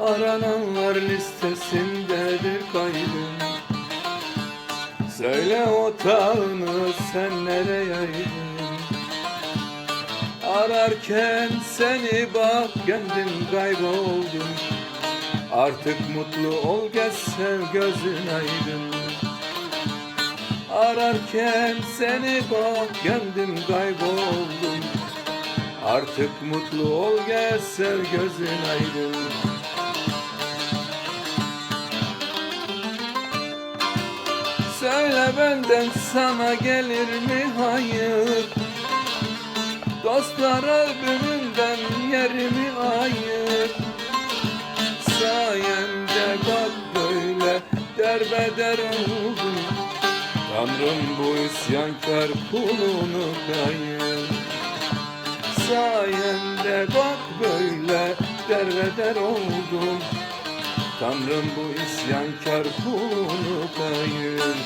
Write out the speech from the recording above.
Arananlar listesindedir kaybın Söyle otağını sen nereye yaydın Ararken seni bak kendim kayboldum Artık mutlu ol gez sev gözün aydın. Ararken seni bak kendim kayboldum Artık mutlu ol gel sev gözün aydın Söyle benden sana gelir mi hayır? Dostlar albümünden yerimi ayır Sayende bak böyle derbeder oldum. Tanrım bu isyankar kulunu kayır Sayende bak böyle derbeder oldum Tanrım bu isyankar kulunu kayır